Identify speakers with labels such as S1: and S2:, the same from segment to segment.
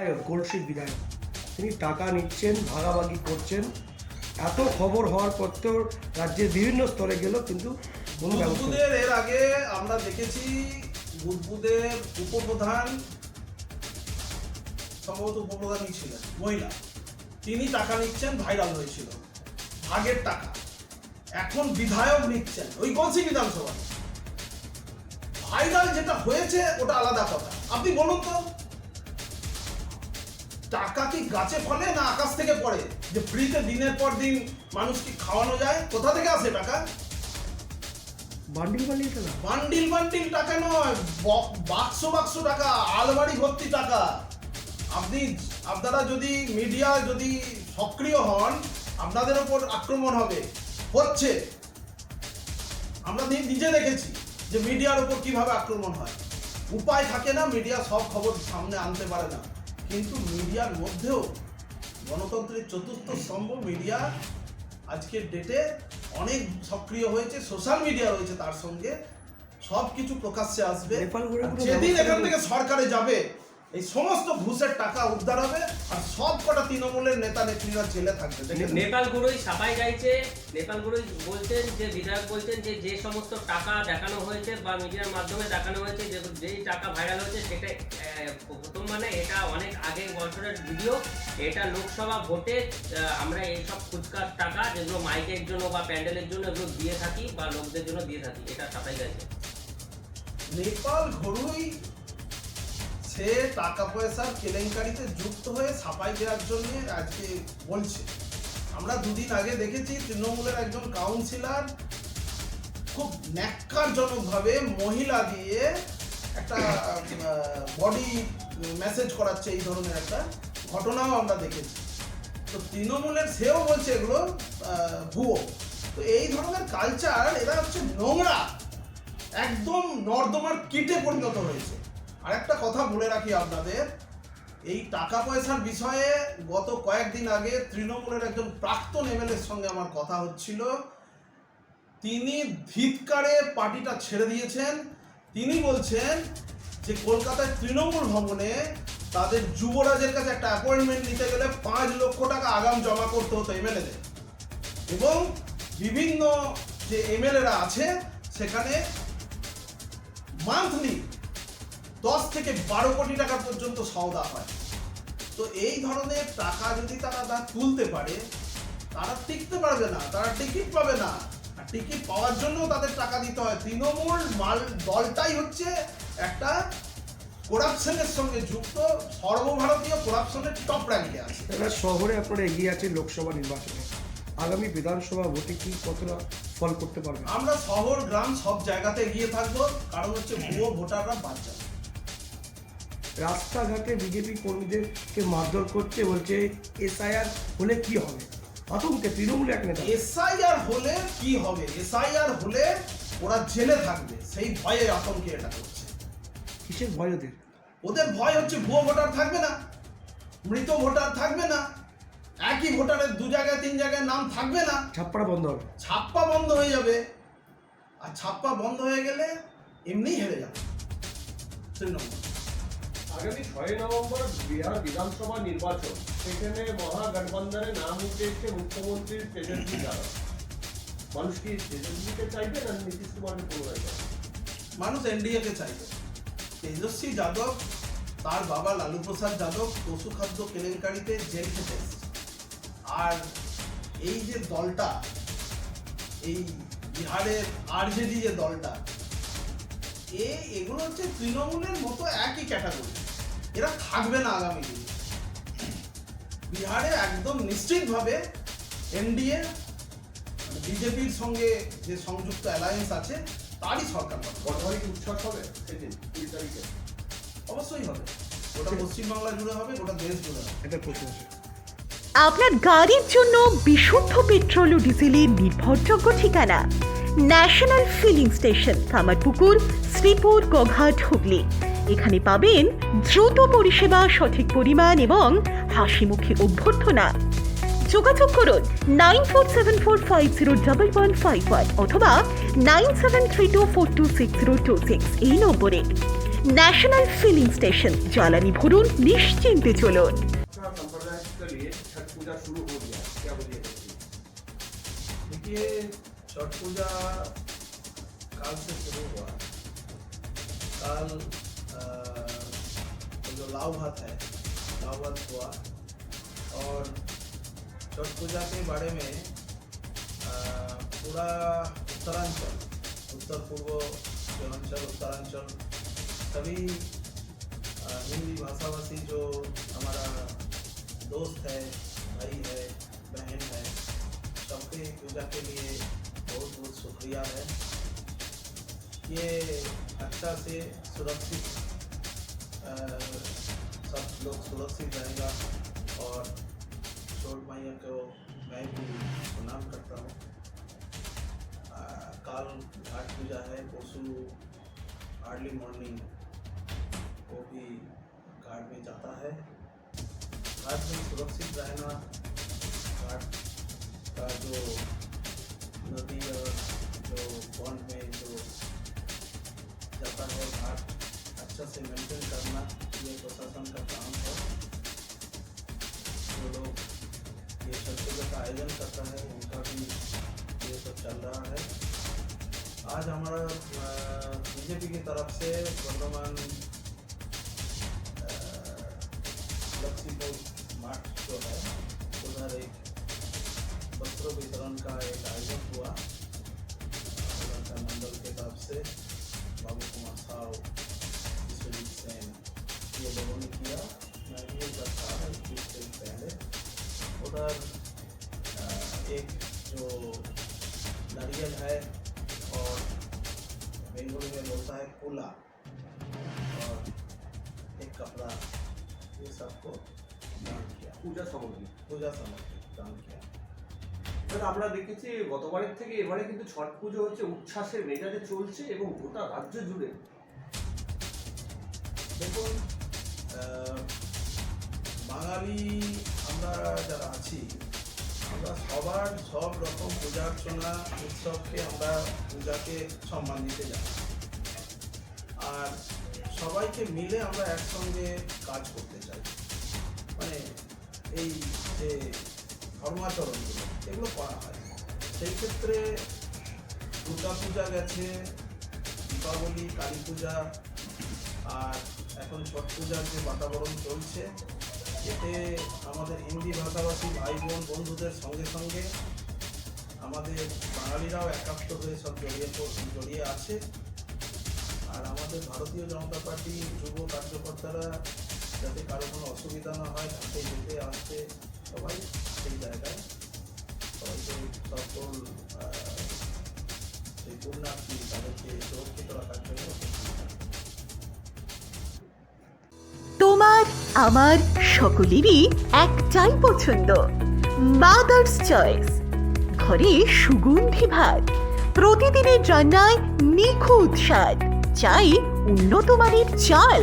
S1: বিধায়ক বিধায়ক তিনি টাকা নিচ্ছেন, ভাগাভাগি করছেন। এত খবর হওয়ার পত্রেও রাজ্যের বিভিন্ন স্তরে গেল, কিন্তু কোনো
S2: বুদবুদের এর আগে আমরা দেখেছি বুদবুদের উপপ্রধান, সম্ভবত উপপ্রধানই ছিলেন, মহিলা। তিনি টাকা নিচ্ছেন ভাইরাল হয়েছিল। ভাগের টাকা। এখন বিধায়ক নিচ্ছেন। ওই কলসি বিধানসভা ভাইরাল যেটা হয়েছে, ওটা আলাদা কথা। আপনি বলুন তো টাকা কি গাছে ফলে না আকাশ থেকে পড়ে? যে ফ্রিতে দিনের পর দিন মানুষকে খাওয়ানো যায়? কোথা থেকে আসে টাকা?
S1: বান্ডিল বান্ডিল টাকা
S2: বান্ডিল বান্ডিল টাকা নয় বাক্স বাক্স টাকা আলমারি ভর্তি টাকা। আপনি আপনারা যদি মিডিয়া যদি সক্রিয় হন আপনাদের ওপর আক্রমণ হবে। হচ্ছে। আমরা নিজে দেখেছি যে মিডিয়ার ওপর কীভাবে আক্রমণ হয়। উপায় থাকে না মিডিয়া সব খবর সামনে আনতে পারে না। কিন্তু মিডিয়ার মধ্যেও গণতন্ত্রের চতুর্থ স্তম্ভ মিডিয়া আজকের ডেটে অনেক সক্রিয় হয়েছে সোশ্যাল মিডিয়া রয়েছে তার সঙ্গে। সব কিছু প্রকাশ্যে আসবে। যেদিন এখান থেকে সরকারে যাবে এই সমস্ত ঘুষের টাকা উদ্ধার হবে আর সব কটা তৃণমূলের নেতা নেত্রীরা জেলে থাকবে
S3: নেপাল গুরুই সাফাই গাইছে। নেপাল গুরুই বলছেন যে বিধায়ক বলছেন যে যে সমস্ত টাকা দেখানো হয়েছে বা মিডিয়ার মাধ্যমে দেখানো হয়েছে যে যেই টাকা ভাইরাল হয়েছে সেটা প্রথম মানে এটা অনেক আগে বছরের ভিডিও এটা লোকসভা ভোটে আমরা এইসব ফুচকার টাকা যেগুলো মাইকের জন্য বা প্যান্ডেলের জন্য এগুলো দিয়ে থাকি বা লোকদের জন্য দিয়ে থাকি এটা সাফাই গাইছে।
S2: নেপাল ঘরুই সে টাকা পয়সার কেলেঙ্কারিতে যুক্ত হয়ে সাফাই দেওয়ার জন্য আজকে বলছে। আমরা দুদিন আগে দেখেছি তৃণমূলের একজন কাউন্সিলর খুব ন্যাক্কারজনকভাবে মহিলা দিয়ে একটা বডি মেসেজ করাচ্ছে এই ধরনের একটা ঘটনাও আমরা দেখেছি। তো তৃণমূলের সেও বলছে এগুলো ভুয়ো। তো এই ধরনের কালচার এরা হচ্ছে নোংরা, একদম নর্দমার কিটে পরিণত হয়েছে। আর একটা কথা বলে রাখি আপনাদের। এই টাকা পয়সার বিষয়ে গত কয়েকদিন আগে তৃণমূলের একজন প্রাক্তন এমএলএর সঙ্গে আমার কথা হচ্ছিল। তিনি ধিৎকারে পার্টিটা ছেড়ে দিয়েছেন। তিনি বলছেন যে কলকাতায় তৃণমূল ভবনে তাদের যুবরাজের কাছে একটা অ্যাপয়েন্টমেন্ট নিতে গেলে পাঁচ লক্ষ টাকা আগাম জমা করতে হতো এমএলএদের। এবং বিভিন্ন যে এমএলএরা আছে, সেখানে মান্থলি দশ থেকে বারো কোটি টাকা পর্যন্ত সওদা হয়। তো এই ধরনের টাকা যদি তারা না তুলতে পারে তারা টিকতে পারবে না তারা টিকিট পাবে না। আর টিকিট পাওয়ার জন্য তাদের টাকা দিতে হয়। তৃণমূল মাল দলটাই হচ্ছে একটা করাপশনের সঙ্গে যুক্ত সর্বভারতীয় করাপশনের টপ র্যাঙ্কে আছে।
S1: এবার শহরে আপনারা এগিয়ে আছে লোকসভা নির্বাচনে। আগামী বিধানসভা ভোটে কি কতটা ফল করতে পারবে?
S2: আমরা শহর গ্রাম সব জায়গাতে এগিয়ে থাকব। কারণ হচ্ছে ভুয়ো ভোটাররা বাদ যাবে।
S1: রাস্তাঘাটে বিজেপি কর্মীদেরকে মারধর করছে বলছে এসআইআর হলে কি হবে? আতঙ্কে তৃণমূল এক নেতা।
S2: এসআইআর হলে কি হবে? এসআইআর হলে ওরা জেলে থাকবে। সেই ভয়ে আতঙ্কে এটা করছে।
S1: কিসের ভয় ওদের?
S2: ওদের ভয় হচ্ছে ভুয়ো ভোটার থাকবে না মৃত ভোটার থাকবে না একই ভোটারের দু জায়গায় তিন জায়গায় নাম থাকবে না।
S1: ছাপ্পাড়া বন্ধ হবে।
S2: ছাপ্পা বন্ধ হয়ে যাবে। আর ছাপ্পা বন্ধ হয়ে গেলে এমনিই হেরে যাবে। তৃণমূল
S4: আগামী ছয় নভেম্বর বিহার বিধানসভা নির্বাচন। সেখানে মহাগঠবন্ধনে নাম উঠে এসছে মুখ্যমন্ত্রীর তেজস্বী যাদব মানুষ কি তেজস্বীকে চাইবে না নীতিশ কুমারকে পুনরায়
S2: মানুষ এনডিএ কে চাইবে। তেজস্বী যাদব, তার বাবা লালু প্রসাদ যাদব, পশু খাদ্য কেলেঙ্কারিতে জেল খেতে। আর এই যে দলটা, এই বিহারের আরজেডি যে দলটা, এ, এগুলো হচ্ছে তৃণমূলের মতো একই ক্যাটাগরি। এরা থাকবে না আগামী দিনে। বিহারে একদম নিশ্চিতভাবে এনডিএ বিজেপির সঙ্গে যে সংযুক্ত অ্যালায়েন্স আছে তারই সরকার হবে।
S4: গণহারিক উচ্ছ্বাস হবে সেদিন কুড়ি তারিখে?
S2: অবশ্যই হবে। গোটা পশ্চিমবাংলা জুড়ে হবে গোটা দেশ জুড়ে হবে।
S1: এটা প্রশ্ন আছে।
S5: আপনার গাড়ির জন্য বিশুদ্ধ পেট্রোল ও ডিজেলের নির্ভরযোগ্য ঠিকানা। National filling station Kamarpukur Sripur Goghat Hooghly. এখানে পাবেন দ্রুত পরিষেবা সঠিক পরিমাণ এবং হাসিমুখী অভ্যর্থনা যোগাযোগ করুন nine four seven four five zero double one five one অথবা nine seven three two four two six zero two six এই নম্বরে ন্যাশনাল ফিলিং স্টেশন জ্বালানি ভরুন নিশ্চিন্তে চলুন
S4: अपना संप्रदाय के लिए छठ पूजा शुरू हो गया क्या बोलिए
S2: देखिए छठ पूजा काल से शुरू हुआ काल अ, जो लाव भात है, लाव भात हुआ। और छठ पूजा के बारे में पूरा उत्तरांचल, उत्तर पूर्व पूर्वांचल उत्तरांचल, सभी हिंदी भाषाभाषी जो हमारा दोस्त है, भाई है, बहन है, सबके पूजा के लिए बहुत बहुत शुक्रिया है। ये अच्छा से सुरक्षित सब लोग सुरक्षित रहेगा और छोट मैया को मैं भी प्रणाम करता हूँ। काल घाट पूजा है परसों अर्ली मॉर्निंग वो भी घाट में जाता है। घाट में सुरक्षित रहना, घाट का जो आयोजन करता है, उनका भी ये सब चल रहा है। आज हमारा बीजेपी की तरफ़ से वर्तमान
S4: পূজা সামগ্রী।
S2: পূজা সামগ্রী
S4: স্যার আমরা দেখেছি গতবারের থেকে এবারে কিন্তু ছট পুজো হচ্ছে উচ্ছ্বাসের মেজাজে চলছে এবং গোটা রাজ্য জুড়ে
S2: দেখুন বাঙালি আমরা যারা আছি, আমরা সবার সব রকম পূজা অর্চনা উৎসবকে আমরা পূজাকে সম্মান দিতে যাই আর সবাইকে মিলে আমরা একসঙ্গে কাজ করতে চাই। মানে এই যে ধর্মাচরণগুলো এগুলো করা হয়। সেই ক্ষেত্রে দুর্গা পূজা গেছে, দীপাবলি কালী পূজা আর এখন ছট পূজার যে বাতাবরণ চলছে, এতে আমাদের হিন্দি ভাষাভাষী ভাই বোন বন্ধুদের সঙ্গে সঙ্গে আমাদের বাঙালিরাও একাত্ম হয়ে সব জড়িয়ে জড়িয়ে আছে। আর আমাদের ভারতীয় জনতা পার্টি যুব কার্যকর্তারা যাতে কারও কোনো অসুবিধা না হয় তাকে যেতে আসতে সবাই সেই জায়গায় সবাইকে সকল সেই পুণ্যার্থী তাদেরকে সুরক্ষিত রাখার জন্য
S5: তোমার, আমার সকলেরই একটাই পছন্দ মাদার্স চয়েস ঘরে সুগন্ধি ভাত, প্রতিদিনের রান্নায় নিখুঁত স্বাদ, চাই উন্নত মানের চাল।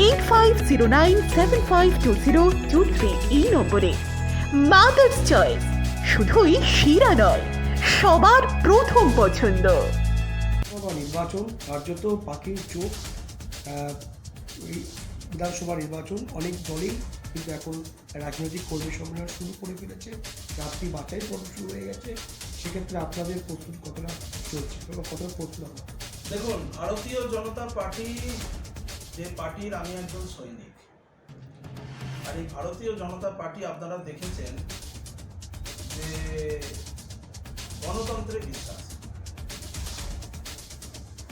S5: Eight five zero nine seven five two zero two three এই নম্বরে। মাদার্স চয়েস শুধুই শিরা নয় সবার প্রথম পছন্দ।
S1: নির্বাচন কার্যত পাখির চোখ বিধানসভা নির্বাচন অনেক দলই কিন্তু এখন রাজনৈতিক কর্মী সম্মেলন শুরু করে ফেলেছে। রাত্রি বাছাই পর্ব শুরু হয়ে গেছে। সেক্ষেত্রে আপনাদের প্রস্তুত কতটা চলছে কতটা প্রস্তুত
S2: দেখুন ভারতীয় জনতা পার্টি যে পার্টির আমি একজন সৈনিক। আর এই ভারতীয় জনতা পার্টি আপনারা দেখেছেন যে গণতন্ত্রে বিশ্বাস।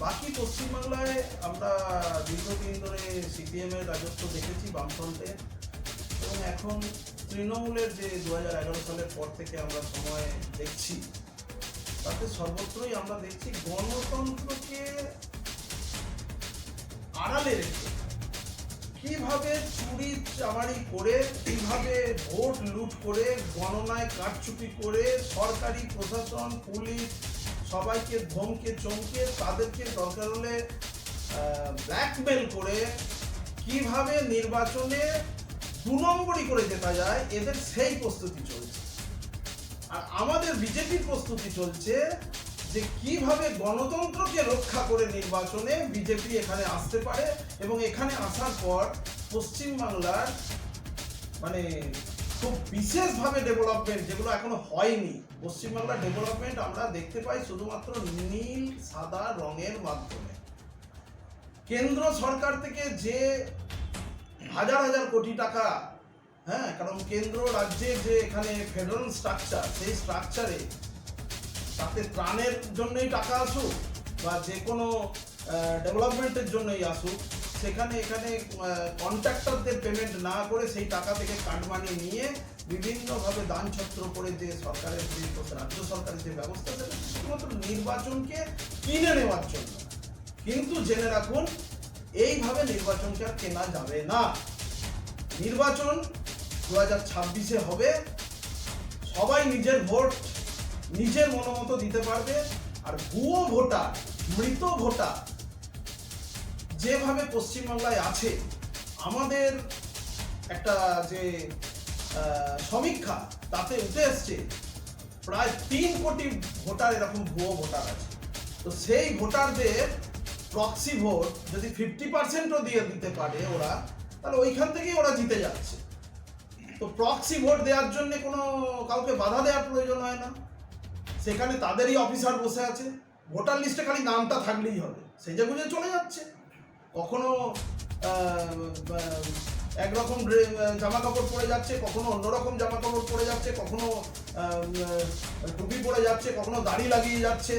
S2: বাকি পশ্চিমবাংলায় আমরা দীর্ঘদিন ধরে সিপিএম এর রাজত্ব দেখেছি বামফ্রন্টে। এবং এখন তৃণমূলের যে দু হাজার এগারো সালের পর থেকে আমরা সময় দেখছি, তাতে সর্বত্রই আমরা দেখছি গণতন্ত্রকে আড়ালে রেখে কীভাবে চুরি চামারি করে, কীভাবে ভোট লুট করে, গণনায় কারচুপি করে, সরকারি প্রশাসন, পুলিশ সবাইকে ধমকে চমকে তাদেরকে দরকার হলে ব্ল্যাকমেল করে কীভাবে নির্বাচনে দু নম্বরই করে জেতা যায়, এদের সেই প্রস্তুতি চলছে। আর আমাদের বিজেপির প্রস্তুতি চলছে যে কীভাবে গণতন্ত্রকে রক্ষা করে নির্বাচনে বিজেপি এখানে আসতে পারে এবং এখানে আসার পর পশ্চিমবাংলার মানে খুব বিশেষভাবে ডেভেলপমেন্ট যেগুলো এখনও হয়নি পশ্চিমবাংলার ডেভেলপমেন্ট আমরা দেখতে পাই শুধুমাত্র নীল, সাদা রঙের মাধ্যমে। কেন্দ্র সরকার থেকে যে হাজার হাজার কোটি টাকা হ্যাঁ কারণ কেন্দ্র রাজ্যের যে এখানে ফেডারেল স্ট্রাকচার সেই স্ট্রাকচারে তাতে ত্রাণের জন্যই টাকা আসুক বা যে কোনো ডেভেলপমেন্টের জন্যই আসুক, সেখানে, এখানে কন্ট্রাক্টরদের পেমেন্ট না করে সেই টাকা থেকে কাটমানি নিয়ে বিভিন্নভাবে দান ছত্র করে যে সরকারের যে, রাজ্য সরকারের যে ব্যবস্থা সেটা শুধুমাত্র নির্বাচনকে কিনে নেওয়ার জন্য। কিন্তু জেনে রাখুন, এইভাবে নির্বাচনকে আর কেনা যাবে না। নির্বাচন দু হাজার ছাব্বিশে হবে। সবাই নিজের ভোট নিজের মনোমতো দিতে পারবে, আর ভুয়ো ভোটার, মৃত ভোটার যেভাবে পশ্চিমবাংলায় আছে, আমাদের একটা যে সমীক্ষা, তাতে উঠে এসছে, প্রায় তিন কোটি ভোটার এরকম ভুয়ো ভোটার আছে। তো সেই ভোটারদের প্রক্সি ভোট যদি ফিফটি পার্সেন্টও দিয়ে দিতে পারে ওরা, তাহলে ওইখান থেকেই ওরা জিতে যাচ্ছে। তো প্রক্সি ভোট দেওয়ার জন্য কোনো কাউকে বাধা দেওয়ার প্রয়োজন হয় না। সেখানে তাদেরই অফিসার বসে আছে। ভোটার লিস্টে খালি নামটা থাকলেই হবে। সেজে গুজে চলে যাচ্ছে। কখনো একরকম জামা কাপড় পরে যাচ্ছে কখনো অন্যরকম জামা কাপড় পরে যাচ্ছে কখনো টুপি পরে যাচ্ছে কখনো দাড়ি লাগিয়ে যাচ্ছে।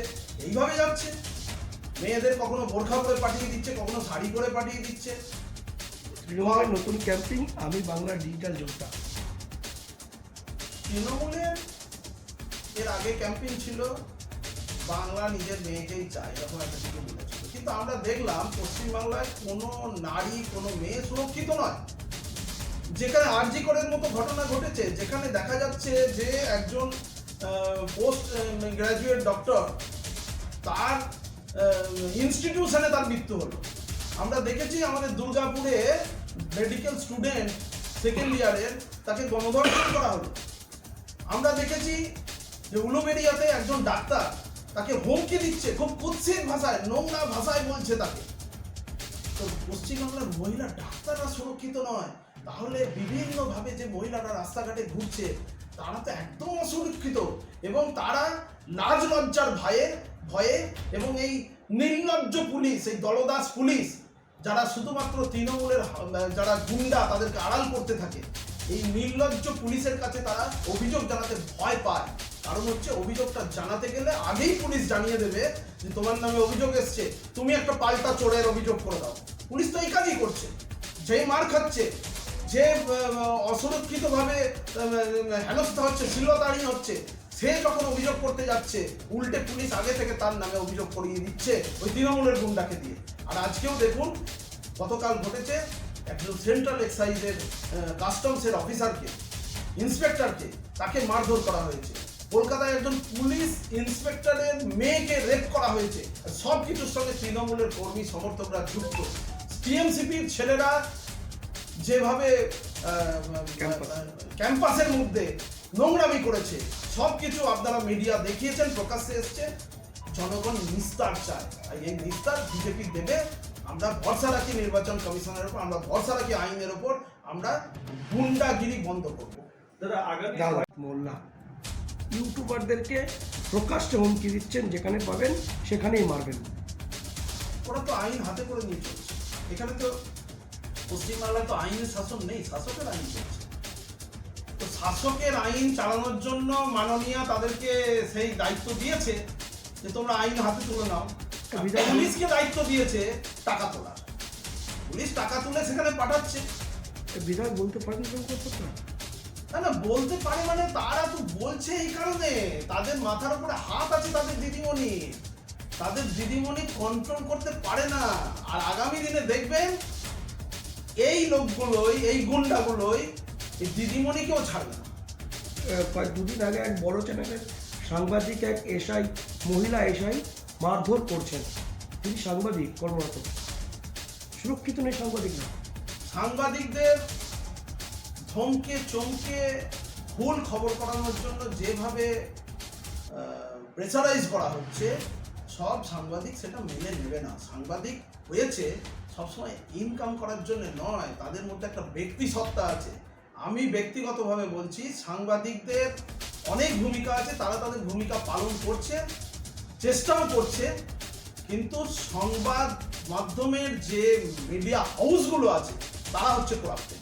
S2: এইভাবে যাচ্ছে। মেয়েদের কখনো বোরখা পরে পাঠিয়ে দিচ্ছে কখনো শাড়ি পরে পাঠিয়ে দিচ্ছে।
S1: তৃণমূলের নতুন ক্যাম্পিং আমি বাংলার ডিজিটাল যোদ্ধা
S2: তৃণমূলের এর আগে ক্যাম্পেইন ছিল, বাংলা নিজের মেয়েকেই চায়, এরকম একটা কিছু বলেছিল। কিন্তু আমরা দেখলাম পশ্চিমবাংলায় কোনো নারী, কোনো মেয়ে সুরক্ষিত নয়। যেখানে আরজি করের মতো ঘটনা ঘটেছে, যেখানে দেখা যাচ্ছে যে একজন পোস্ট গ্রাজুয়েট ডক্টর তার ইনস্টিটিউশনে তার মৃত্যু হলো। আমরা দেখেছি আমাদের দুর্গাপুরে মেডিকেল স্টুডেন্ট সেকেন্ড ইয়ারের তাকে গণধর্ষণ করা হলো। আমরা দেখেছি যে উলুবেরিয়াতে একজন ডাক্তার তাকে হুমকি দিচ্ছে, খুব কুৎসিত ভাষায়, নোংরা ভাষায় বলছে তাকে। তো পশ্চিমবাংলার মহিলা ডাক্তাররা সুরক্ষিত নয়, তাহলে বিভিন্নভাবে যে মহিলারা রাস্তাঘাটে ঘুরছে, তারা তো একদম অসুরক্ষিত। এবং তারা লাজ লজ্জার ভয়ে ভয়ে এবং এই নির্লজ্জ পুলিশ, এই দলদাস পুলিশ, যারা শুধুমাত্র তৃণমূলের, যারা গুন্ডা তাদেরকে আড়াল করতে থাকে, এই নির্লজ্জ পুলিশের কাছে তারা অভিযোগ জানাতে ভয় পায়। কারণ হচ্ছে অভিযোগটা জানাতে গেলে আগেই পুলিশ জানিয়ে দেবে যে তোমার নামে অভিযোগ এসছে। তুমি একটা পাল্টা চোরের অভিযোগ করে দাও। পুলিশ তো এই কাজই করছে। যেই মার খাচ্ছে, যে অসুরক্ষিতভাবে হেনস্থা হচ্ছে শিলতাড়ি হচ্ছে, সে যখন অভিযোগ করতে যাচ্ছে, উল্টে পুলিশ আগে থেকে তার নামে অভিযোগ করিয়ে দিচ্ছে ওই তৃণমূলের গুন্ডাকে দিয়ে। আর আজকেও দেখুন, গতকাল ঘটেছে একজন সেন্ট্রাল এক্সাইজের কাস্টমসের অফিসারকে, ইন্সপেক্টরকে, তাকে মারধর করা হয়েছে। কলকাতায় একজন পুলিশ ইন্সপেক্টরের মেয়েকে রেপ করা হয়েছে। সব কিছুর সঙ্গে তৃণমূলের কর্মী সমর্থকরা যুক্ত। টিএমসিপির ছেলেরা যেভাবে ক্যাম্পাসের মধ্যে নোংরামি করেছে সব কিছু আপনারা মিডিয়া দেখিয়েছেন প্রকাশ্যে এসছে। জনগণ নিস্তার চায়। আর এই নিস্তার বিজেপি দেবে। আমরা ভরসা রাখি নির্বাচন কমিশনের উপর আমরা ভরসা রাখি আইনের উপর আমরা গুন্ডাগিরি বন্ধ করব।
S4: দাদা আগামী
S1: মোল্লা। ইউটিউবারদেরকে প্রকাশ্যে হুমকি দিচ্ছেন যেখানে পাবেন সেখানেই মারবেন।
S2: ওরা তো আইন হাতে করে নিয়ে চলছে। এখানে তো পশ্চিমবাংলায় তো আইনের শাসন নেই শাসকের আইন চলছে। তো শাসকের আইন চালানোর জন্য মাননীয়া তাদেরকে সেই দায়িত্ব দিয়েছে যে তোমরা আইন হাতে তুলে নাও। পুলিশকে দায়িত্ব দিয়েছে টাকা তোলা পুলিশ টাকা তুলে সেখানে পাঠাচ্ছে।
S1: বিধায়ক বলতে পারেন কেউ করতে
S2: না না বলতে পারে মানে তারা তো বলছে এই কারণে। তাদের মাথার উপরে হাত আছে তাদের দিদিমণি। তাদের দিদিমণি কন্ট্রোল করতে পারে না। আর আগামী দিনে দেখবেন এই লোকগুলোই এই গুন্ডাগুলোই এই দিদিমণিকেও ছাড়বে না।
S1: কয়েক দুদিন আগে এক বড় চ্যানেলের সাংবাদিক এক এসআই মহিলা এসআই মারধর করছেন। তিনি সাংবাদিক কর্মরত। সুরক্ষিত নেই সাংবাদিক না
S2: সাংবাদিকদের ধমকে চমকে ভুল খবর করানোর জন্য যেভাবে প্রেসারাইজ করা হচ্ছে, সব সাংবাদিক সেটা মেনে নেবে না। সাংবাদিক হয়েছে, সবসময় ইনকাম করার জন্য নয়, তাদের মধ্যে একটা ব্যক্তি সত্তা আছে। আমি ব্যক্তিগতভাবে বলছি, সাংবাদিকদের অনেক ভূমিকা আছে, তারা তাদের ভূমিকা পালন করছে, চেষ্টাও করছে, কিন্তু সংবাদ মাধ্যমের যে মিডিয়া হাউসগুলো আছে, তারা হচ্ছে করাপ্টেড